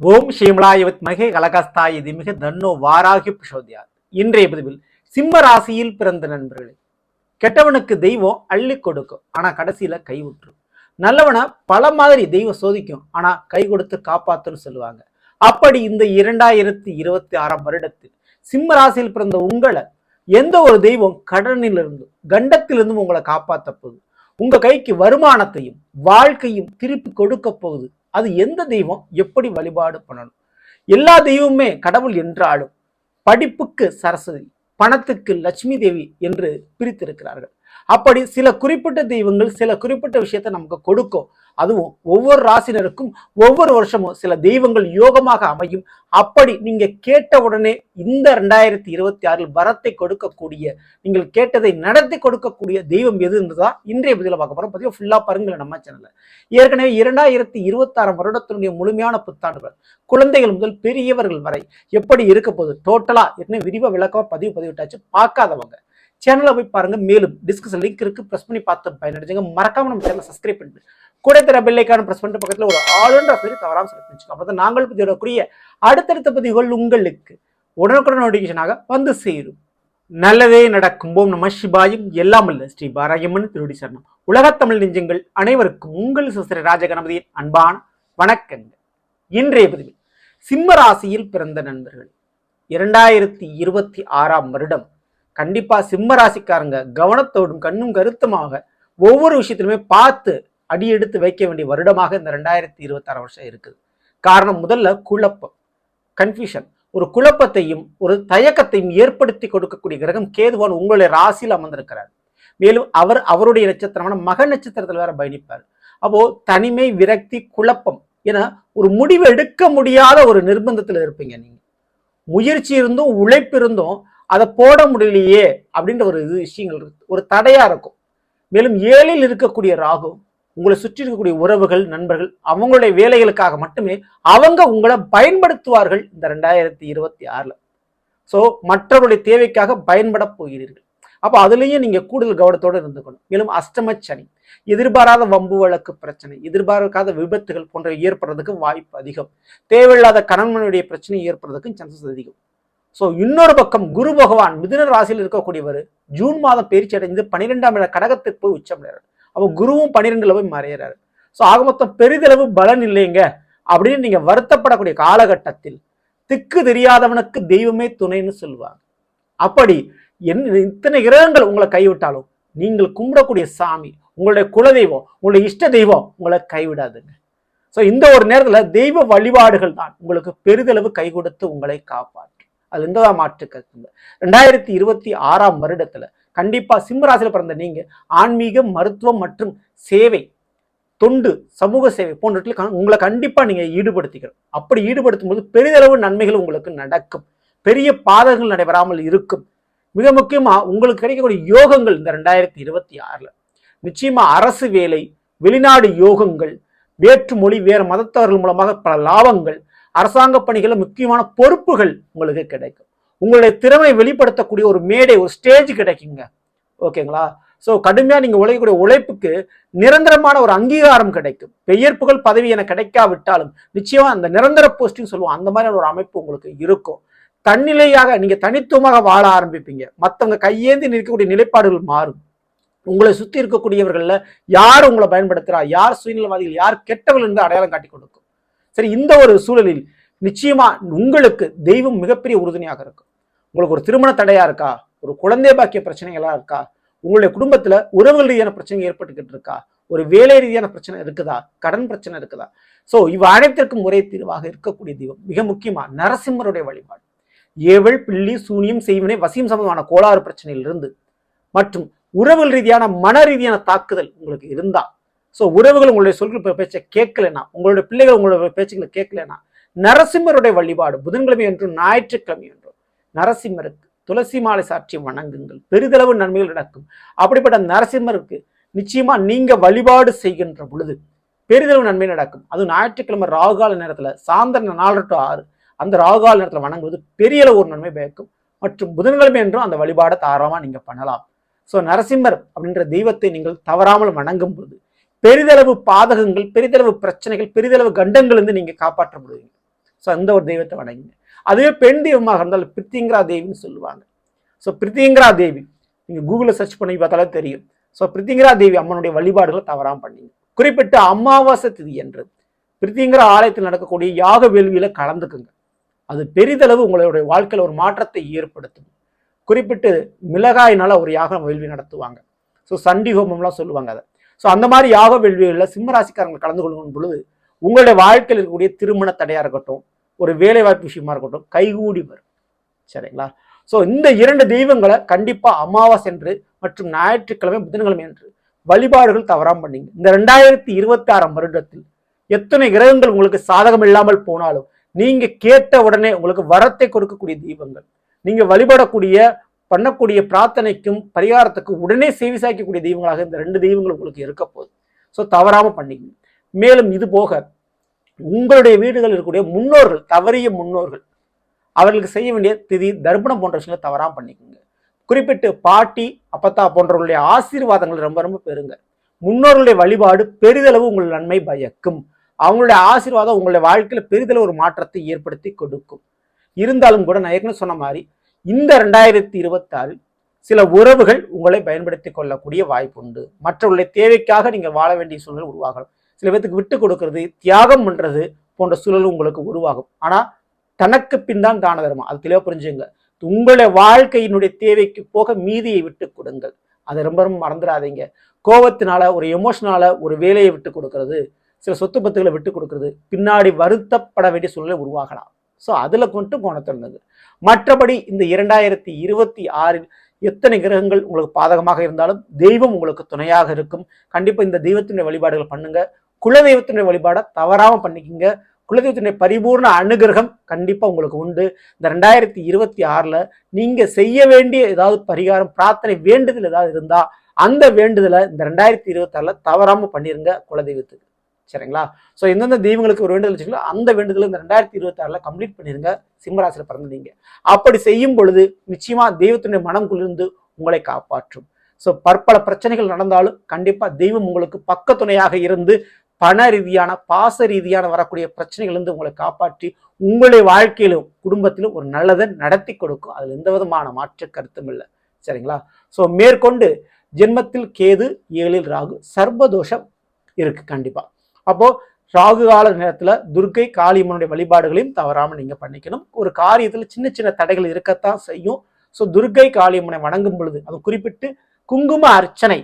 ஓம் ஸ்ரீமலாயவத் மகே கலகஸ்தாய திமிக தன்னோ வாராகி பிரசோதியார் இன்றைய பதிவில் சிம்ம ராசியில் பிறந்த நண்பர்களே கெட்டவனுக்கு தெய்வம் அள்ளி கொடுக்கும் ஆனா கடைசியில கைவிட்டுரும். நல்லவனை பல மாதிரி தெய்வம் சோதிக்கும் ஆனா கை கொடுத்து காப்பாத்துன்னு சொல்லுவாங்க. அப்படி இந்த இரண்டாயிரத்தி இருபத்தி ஆறாம் வருடத்தில் சிம்ம ராசியில் பிறந்த உங்களை எந்த ஒரு தெய்வம் கடனிலிருந்து கண்டத்திலிருந்தும் உங்களை காப்பாற்ற போகுது? உங்க கைக்கு வருமானத்தையும் வாழ்க்கையும் திருப்பி கொடுக்க போகுது. அது எந்த தெய்வம் எப்படி வழிபாடு பண்ணணும்? எல்லா தெய்வமுமே கடவுள் என்றாலும் படிப்புக்கு சரஸ்வதி பணத்துக்கு லட்சுமி தேவி என்று பிரித்திருக்கிறார்கள். அப்படி சில குறிப்பிட்ட தெய்வங்கள் சில குறிப்பிட்ட விஷயத்தை நமக்கு கொடுக்கும். அதுவும் ஒவ்வொரு ராசினருக்கும் ஒவ்வொரு வருஷமும் சில தெய்வங்கள் யோகமாக அமையும். அப்படி நீங்க கேட்ட உடனே இந்த ரெண்டாயிரத்தி இருபத்தி ஆறில் வரத்தை கொடுக்கக்கூடிய நீங்கள் கேட்டதை நடத்தி கொடுக்கக்கூடிய தெய்வம் எதுன்றதா இன்றைய பதில பார்க்க போறோம். பதிவு ஃபுல்லா பாருங்களேன் நம்ம சேனல்ல ஏற்கனவே இரண்டாயிரத்தி இருபத்தாறாம் வருடத்தினுடைய முழுமையான புத்தாண்டுகள் குழந்தைகள் முதல் பெரியவர்கள் வரை எப்படி இருக்க போகுது? டோட்டலா என்ன விரிவா விளக்கமா பதிவு பதிவிட்டாச்சு பார்க்காதவங்க. சேனலை போய் பாருங்க மேலும் டிஸ்கஷன் லிங்க் இருக்கு. ப்ரெஸ் பண்ணி பார்த்து பயனடைஞ்சுங்க. மறக்காம நம்ம சேனலை சப்ஸ்கிரைப் பண்ணிட்டு கூட தர பெல்லைக்கான ப்ரெஸ் பண்ணிட்டு பக்கத்தில் ஒரு ஆளுன்ற பேர் தவறாம செலக்ட் பண்ணிச்சுக்கோ அப்போ தான் நாங்கள் பதிவிடக்கூடிய அடுத்தடுத்த பதிவுகள் உங்களுக்கு உடனுக்குடன் நோட்டிஃபிகேஷனாக வந்து சேரும். நல்லதே நடக்கும். ஓம் நம சிபாயும் எல்லாம் அல்ல ஸ்ரீ பாராயம்மன் திருடி சரணம். உலகத்தமிழ் நெஞ்சங்கள் அனைவருக்கும் உங்கள் சிஸ்டர் ராஜகணபதியின் அன்பான வணக்கங்கள். இன்றைய பதிவில் சிம்ம ராசியில் பிறந்த நண்பர்கள். இரண்டாயிரத்தி இருபத்தி ஆறாம் வருடம். கண்டிப்பாக சிம்ம ராசிக்காரங்க கவனத்தோடும் கண்ணும் கருத்துமாக ஒவ்வொரு விஷயத்திலுமே பார்த்து அடி எடுத்து வைக்க வேண்டிய வருடமாக இந்த ரெண்டாயிரத்தி இருபத்தாறு வருஷம் இருக்குது. காரணம் முதல்ல குழப்பம் கன்ஃபியூஷன் ஒரு குழப்பத்தையும் ஒரு தயக்கத்தையும் ஏற்படுத்தி கொடுக்கக்கூடிய கிரகம் கேதுவான் உங்களுடைய ராசியில் அமர்ந்திருக்கிறார். மேலும் அவர் அவருடைய நட்சத்திரமான மக நட்சத்திரத்தில் வேற பயணிப்பார். அப்போ தனிமை விரக்தி குழப்பம் என ஒரு முடிவு எடுக்க முடியாத ஒரு நிர்பந்தத்தில் இருப்பீங்க நீங்க. முயற்சி இருந்தும் உழைப்பு இருந்தும் அதை போட முடியலையே அப்படின்ற ஒரு இது விஷயங்கள் இருக்கு. ஒரு தடையா இருக்கும். மேலும் ஏழில் இருக்கக்கூடிய ராகு உங்களை சுற்றி இருக்கக்கூடிய உறவுகள் நண்பர்கள் அவங்களுடைய வேலைகளுக்காக மட்டுமே அவங்க உங்களை பயன்படுத்துவார்கள் இந்த ரெண்டாயிரத்தி இருபத்தி ஆறில். ஸோ மற்றவருடைய தேவைக்காக பயன்பட போகிறீர்கள். அப்போ அதுலேயும் நீங்கள் கூடுதல் கவனத்தோடு இருந்துக்கணும். மேலும் அஷ்டம சனி எதிர்பாராத வம்பு வழக்கு பிரச்சனை எதிர்பார்க்காத விபத்துகள் போன்றவை ஏற்படுறதுக்கு வாய்ப்பு அதிகம். தேவையில்லாத கணவனுடைய பிரச்சனை ஏற்படுறதுக்கும் சான்சஸ் அதிகம். ஸோ இன்னொரு பக்கம் குரு பகவான் மிதுன ராசியில் இருக்கக்கூடியவர் ஜூன் மாதம் பயிற்சி அடைந்து பன்னிரெண்டாம் இட கடகத்துக்கு போய் உச்சமடைறாரு அப்போ குருவும் பன்னிரெண்டுல போய் மறையிறாரு ஸோ ஆக மொத்தம் பெரிதளவு பலன் இல்லைங்க அப்படின்னு நீங்க வருத்தப்படக்கூடிய காலகட்டத்தில் திக்கு தெரியாதவனுக்கு தெய்வமே துணைன்னு சொல்லுவாங்க. அப்படி என் இத்தனை கிரகங்கள் உங்களை கைவிட்டாலும் நீங்கள் கும்பிடக்கூடிய சாமி உங்களுடைய குலதெய்வம் உங்களுடைய இஷ்ட தெய்வம் உங்களை கைவிடாதுங்க. ஸோ இந்த ஒரு நேரத்தில் தெய்வ வழிபாடுகள் தான் உங்களுக்கு பெரிதளவு கை கொடுத்து உங்களை காப்பாது அது எந்த மாற்று கருத்து? ரெண்டாயிரத்தி இருபத்தி ஆறாம் வருடத்துல கண்டிப்பா சிம்மராசியில் பிறந்த நீங்க ஆன்மீகம் மருத்துவம் மற்றும் சேவை தொண்டு சமூக சேவை போன்றவற்றில் உங்களை கண்டிப்பா நீங்க ஈடுபடுத்திக்கணும். அப்படி ஈடுபடுத்தும் போது பெரிதளவு நன்மைகள் உங்களுக்கு நடக்கும். பெரிய பாதகங்கள் நடைபெறாமல் இருக்கும். மிக முக்கியமா உங்களுக்கு கிடைக்கக்கூடிய யோகங்கள் இந்த ரெண்டாயிரத்தி இருபத்தி ஆறுல. நிச்சயமா அரசு வேலை வெளிநாடு யோகங்கள் வேற்று மொழி வேறு மதத்தவர்கள் மூலமாக பல லாபங்கள் அரசாங்க பணிகளில் முக்கியமான பொறுப்புகள் உங்களுக்கு கிடைக்கும். உங்களுடைய திறமை வெளிப்படுத்தக்கூடிய ஒரு மேடை ஒரு ஸ்டேஜ் கிடைக்குங்க. ஓகேங்களா? ஸோ கடுமையாக நீங்கள் உழைக்கக்கூடிய உழைப்புக்கு நிரந்தரமான ஒரு அங்கீகாரம் கிடைக்கும். பெயர் புகழ் பதவி என கிடைக்காவிட்டாலும் நிச்சயமாக அந்த நிரந்தர போஸ்டிங் சொல்லுவோம். அந்த மாதிரியான ஒரு அமைப்பு உங்களுக்கு இருக்கும். தன்னிலையாக நீங்கள் தனித்துவமாக வாழ ஆரம்பிப்பீங்க. மற்றவங்க கையேந்தி நிற்கக்கூடிய நிலைப்பாடுகள் மாறும். உங்களை சுற்றி இருக்கக்கூடியவர்களில் யார் உங்களை பயன்படுத்துகிறா யார் சுயநலவாதிகள்? யார் கெட்டவர்கள் என்று அடையாளம் காட்டி கொடுக்கும். சரி இந்த ஒரு சூழலில் நிச்சயமா உங்களுக்கு தெய்வம் மிகப்பெரிய உறுதுணையாக இருக்கும். உங்களுக்கு ஒரு திருமண தடையா இருக்கா? ஒரு குழந்தை பாக்கிய பிரச்சனைகளா இருக்கா? உங்களுடைய குடும்பத்துல உறவுகள் ரீதியான பிரச்சனை ஏற்பட்டுக்கிட்டு இருக்கா? ஒரு வேலை ரீதியான பிரச்சனை இருக்குதா? கடன் பிரச்சனை இருக்குதா? ஸோ இவ அனைத்திற்கும் ஒரே தீர்வாக இருக்கக்கூடிய தெய்வம் மிக முக்கியமா நரசிம்மருடைய வழிபாடு. ஏவல் பில்லி சூனியம் செய்வனை வசியம் சம்பந்தமான கோளாறு பிரச்சனையிலிருந்து மற்றும் உறவுகள் ரீதியான மன ரீதியான தாக்குதல் உங்களுக்கு இருந்தால் ஸோ உறவுகள் உங்களுடைய சொல்கள் பேச்சை கேட்கலனா உங்களுடைய பிள்ளைகள் உங்களுடைய பேச்சுகளை கேட்கலனா நரசிம்மருடைய வழிபாடு புதன்கிழமை என்றும் ஞாயிற்றுக்கிழமை என்றும் நரசிம்மருக்கு துளசி மாலை சாட்சி வணங்குங்கள். பெரிதளவு நன்மைகள் நடக்கும். அப்படிப்பட்ட நரசிம்மருக்கு நிச்சயமா நீங்க வழிபாடு செய்கின்ற பொழுது பெரிதளவு நன்மை நடக்கும். அதுவும் ஞாயிற்றுக்கிழமை ராகுகால நேரத்தில் சாயந்தரம் நாலு டு ஆறு அந்த ராகுகால நேரத்தில் வணங்குவது பெரிய அளவு ஒரு நன்மை பயக்கும். மற்றும் புதன்கிழமை என்றும் அந்த வழிபாடை தாராளமாக நீங்கள் பண்ணலாம். ஸோ நரசிம்மர் அப்படின்ற தெய்வத்தை நீங்கள் தவறாமல் வணங்கும் போது பெரிதளவு பாதகங்கள் பெரிதளவு பிரச்சனைகள் பெரிதளவு கண்டங்கள் வந்து நீங்கள் காப்பாற்ற முடியுங்க ஸோ அந்த ஒரு தெய்வத்தை வணங்குங்க. அதுவே பெண் தெய்வமாக இருந்தால் பிரித்திங்கரா தேவின்னு சொல்லுவாங்க. ஸோ பிரித்திங்கரா தேவி நீங்கள் கூகுளில் சர்ச் பண்ணி பார்த்தாலே தெரியும். ஸோ பிரித்திங்கரா தேவி அம்மனுடைய வழிபாடுகளை தவறாமல் பண்ணிங்க. குறிப்பிட்ட அமாவாசை திதி என்று பிரித்திங்கரா ஆலயத்தில் நடக்கக்கூடிய யாக வேள்வியில் கலந்துக்குங்க. அது பெரிதளவு உங்களுடைய வாழ்க்கையில் ஒரு மாற்றத்தை ஏற்படுத்தும். குறிப்பிட்டு மிளகாயினால் ஒரு யாக வேள்வி நடத்துவாங்க. ஸோ சண்டி ஹோமம்லாம் சொல்லுவாங்க அதை. ஸோ அந்த மாதிரி யாக வேள்விகளில் சிம்மராசிக்காரங்க கலந்து கொள்ளும் பொழுது உங்களுடைய வாழ்க்கையில் இருக்கக்கூடிய திருமண தடையாக இருக்கட்டும் ஒரு வேலைவாய்ப்பு விஷயமா இருக்கட்டும் கைகூடி வரும். சரிங்களா? ஸோ இந்த இரண்டு தெய்வங்களை கண்டிப்பாக அமாவாசை என்று மற்றும் ஞாயிற்றுக்கிழமை புதன்கிழமை என்று வழிபாடுகள் தவறாம பண்ணீங்க. இந்த ரெண்டாயிரத்தி இருபத்தி ஆறாம் வருடத்தில் எத்தனை கிரகங்கள் உங்களுக்கு சாதகம் இல்லாமல் போனாலும் நீங்க கேட்ட உடனே உங்களுக்கு வரத்தை கொடுக்கக்கூடிய தெய்வங்கள் நீங்க வழிபடக்கூடிய பண்ணக்கூடிய பிரார்த்தனைக்கும் பரிகாரத்துக்கும் உடனே சேவை சாய்க்கக்கூடிய தெய்வங்களாக இந்த ரெண்டு தெய்வங்கள் உங்களுக்கு இருக்க போகுது. ஸோ தவறாமல் பண்ணிங்க மேலும் இது போக உங்களுடைய வீடுகளில் இருக்கக்கூடிய முன்னோர்கள் தவறிய முன்னோர்கள் அவர்களுக்கு செய்ய வேண்டிய திதி தர்ப்பணம் போன்ற விஷயங்களை தவறாம பண்ணிக்கோங்க. குறிப்பிட்டு பாட்டி அப்பத்தா போன்றவர்களுடைய ஆசீர்வாதங்கள் ரொம்ப ரொம்ப பெருங்க முன்னோர்களுடைய வழிபாடு பெரிதளவு உங்கள் நன்மை பயக்கும். அவங்களுடைய ஆசீர்வாதம் உங்களுடைய வாழ்க்கையில் பெரிதளவு ஒரு மாற்றத்தை ஏற்படுத்தி கொடுக்கும். இருந்தாலும் கூட நான் ஏற்கனவே சொன்ன மாதிரி இந்த ரெண்டாயிரத்தி இருபத்தாறில் சில உறவுகள் உங்களை பயன்படுத்தி கொள்ளக்கூடிய வாய்ப்பு உண்டு மற்றவர்களுடைய தேவைக்காக நீங்கள் வாழ வேண்டிய சூழல் உருவாகலாம். சில பேத்துக்கு விட்டு கொடுக்கறது தியாகம் பண்ணுறது போன்ற சூழல் உங்களுக்கு உருவாகும். ஆனால் தனக்கு பின் தான் தான தர்மம் அது தெளிவாக புரிஞ்சுங்க உங்களுடைய வாழ்க்கையினுடைய தேவைக்கு போக மீதியை விட்டு கொடுங்கள். அதை ரொம்ப ரொம்ப மறந்துடாதீங்க. கோபத்தினால ஒரு எமோஷனால ஒரு வேலையை விட்டு கொடுக்கறது சில சொத்து பத்துகளை விட்டு கொடுக்கறது பின்னாடி வருத்தப்பட வேண்டிய சூழ்நிலை உருவாகலாம் ஸோ அதில் கொண்டு கோணத்திருந்தது மற்றபடி இந்த இரண்டாயிரத்தி இருபத்தி ஆறில் எத்தனை கிரகங்கள் உங்களுக்கு பாதகமாக இருந்தாலும் தெய்வம் உங்களுக்கு துணையாக இருக்கும். கண்டிப்பாக இந்த தெய்வத்தினுடைய வழிபாடுகள் பண்ணுங்க. குலதெய்வத்தினுடைய வழிபாடை தவறாமல் பண்ணிக்கிங்க. குலதெய்வத்தினுடைய பரிபூர்ண அனுகிரகம் கண்டிப்பாக உங்களுக்கு உண்டு. இந்த ரெண்டாயிரத்தி இருபத்தி ஆறில் நீங்கள் செய்ய வேண்டிய ஏதாவது பரிகாரம் பிரார்த்தனை வேண்டுதல் ஏதாவது இருந்தால் அந்த வேண்டுதலை இந்த ரெண்டாயிரத்தி இருபத்தாறில் தவறாமல் பண்ணிடுங்க பண்ணிருங்க குலதெய்வத்துக்கு. சரிங்களா? ஸோ எந்தெந்த தெய்வங்களுக்கு ஒரு வேண்டுதல் வச்சுக்கலோ அந்த வேண்டுதல் இந்த ரெண்டாயிரத்தி இருபத்தி கம்ப்ளீட் பண்ணிருங்க. சிம்மராசியில பிறந்தீங்க அப்படி செய்யும் பொழுது நிச்சயமாக தெய்வத்தினுடைய மனம் குளிர்ந்து உங்களை காப்பாற்றும். ஸோ பற்பல பிரச்சனைகள் நடந்தாலும் கண்டிப்பாக தெய்வம் உங்களுக்கு பக்க துணையாக இருந்து பண ரீதியான பாச ரீதியான வரக்கூடிய பிரச்சனைகள்லேருந்து உங்களை காப்பாற்றி உங்களுடைய வாழ்க்கையிலும் குடும்பத்திலும் ஒரு நல்லதை நடத்தி கொடுக்கும். அதில் எந்த விதமான மாற்று கருத்தும் இல்லை. சரிங்களா? ஸோ மேற்கொண்டு ஜென்மத்தில் கேது ஏழில் ராகு சர்வதோஷம் இருக்கு கண்டிப்பாக அப்போ ராகு கால நேரத்துல துர்க்கை காளியம்மனுடைய வழிபாடுகளையும் தவறாம நீங்க பண்ணிக்கணும். ஒரு காரியத்துல சின்ன சின்ன தடைகள் இருக்கத்தான் செய்யும். ஸோ துர்க்கை காளியம்மனை வணங்கும் பொழுது அது குறிப்பிட்டு குங்கும அர்ச்சனை.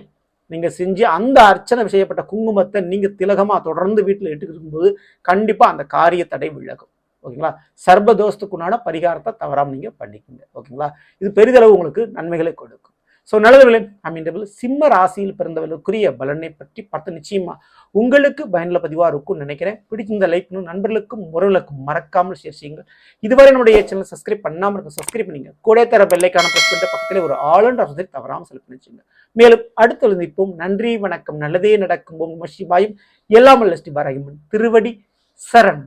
நீங்க செஞ்சு அந்த அர்ச்சனை செய்யப்பட்ட குங்குமத்தை நீங்க திலகமா தொடர்ந்து வீட்டில் இட்டுக்கிட்டு போது கண்டிப்பா அந்த காரிய தடை விலகும். ஓகேங்களா? சர்வதோஷத்துக்குண்டான பரிகாரத்தை தவறாம நீங்க பண்ணிக்கோங்க. ஓகேங்களா? இது பெரிதளவு உங்களுக்கு நன்மைகளை கொடுக்கும். ஸோ நல்லதுகளே அமைந்தவர்கள் சிம்ம ராசியில் பிறந்தவர்களுக்குரிய பலனை பற்றி பார்த்து நிச்சயமா உங்களுக்கு பயனுள்ள பதிவாக இருக்கும்னு நினைக்கிறேன். பிடிச்சிருந்த லைக் நண்பர்களுக்கும் முறைகளுக்கும் மறக்காமல் ஷேர் செய்யுங்கள். இதுவரை என்னுடைய சேனல் சப்ஸ்கிரைப் பண்ணாமல் இருக்க சப்ஸ்கிரைப் பண்ணிங்க. கூட தர பெல்லைக்கான ப்ரெஸ் பண்ணிட்டு பக்கத்தில் ஒரு ஆளுன்ற வசதி தவறாமல் செலக்ட் பண்ணிச்சுங்க மேலும் அடுத்து நிற்போம் நன்றி வணக்கம். நல்லதே நடக்கும். ஓம் நம சிவாயும். எல்லாம் அல்ல ஸ்ரீ திருவடி சரண்